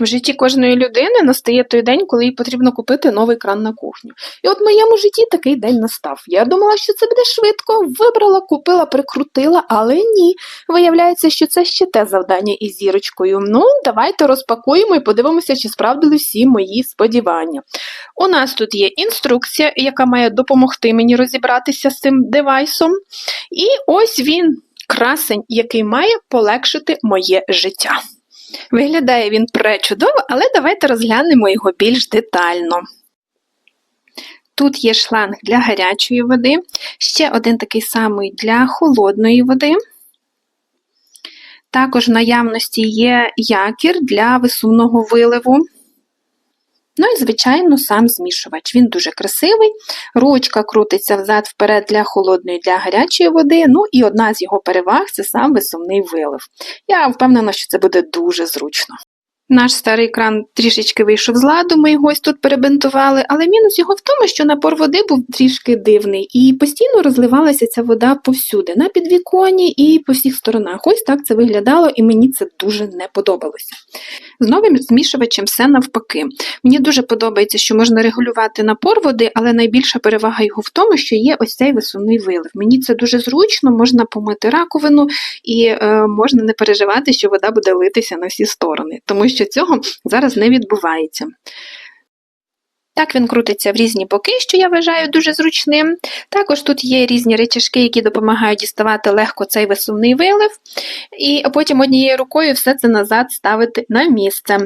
В житті кожної людини настає той день, коли їй потрібно купити новий кран на кухню. І от в моєму житті такий день настав. Я думала, що це буде швидко, вибрала, купила, прикрутила, але ні. Виявляється, що це ще те завдання із зірочкою. Ну, давайте розпакуємо і подивимося, чи справдили всі мої сподівання. У нас тут є інструкція, яка має допомогти мені розібратися з цим девайсом. І ось він, красень, який має полегшити моє життя. Виглядає він пречудово, але давайте розглянемо його більш детально. Тут є шланг для гарячої води, ще один такий самий для холодної води. Також в наявності є якір для висувного виливу. Ну і, звичайно, сам змішувач. Він дуже красивий, ручка крутиться взад-вперед для холодної для гарячої води. Ну і одна з його переваг це сам висувний вилив. Я впевнена, що це буде дуже зручно. Наш старий кран трішечки вийшов з ладу, ми його ось тут перебинтували, але мінус його в тому, що напор води був трішки дивний, і постійно розливалася ця вода повсюди, на підвіконні і по всіх сторонах. Ось так це виглядало, і мені це дуже не подобалося. З новим змішувачем все навпаки. Мені дуже подобається, що можна регулювати напор води, але найбільша перевага його в тому, що є ось цей висувний вилив. Мені це дуже зручно, можна помити раковину і е, можна не переживати, що вода буде литися на всі сторони, тому що цього зараз не відбувається. Так він крутиться в різні боки, що я вважаю дуже зручним. Також тут є різні речашки, які допомагають діставати легко цей висувний вилив, і потім однією рукою все це назад ставити на місце.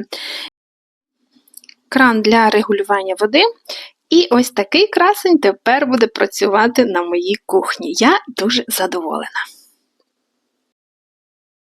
Кран для регулювання води. І ось такий красень тепер буде працювати на моїй кухні. Я дуже задоволена.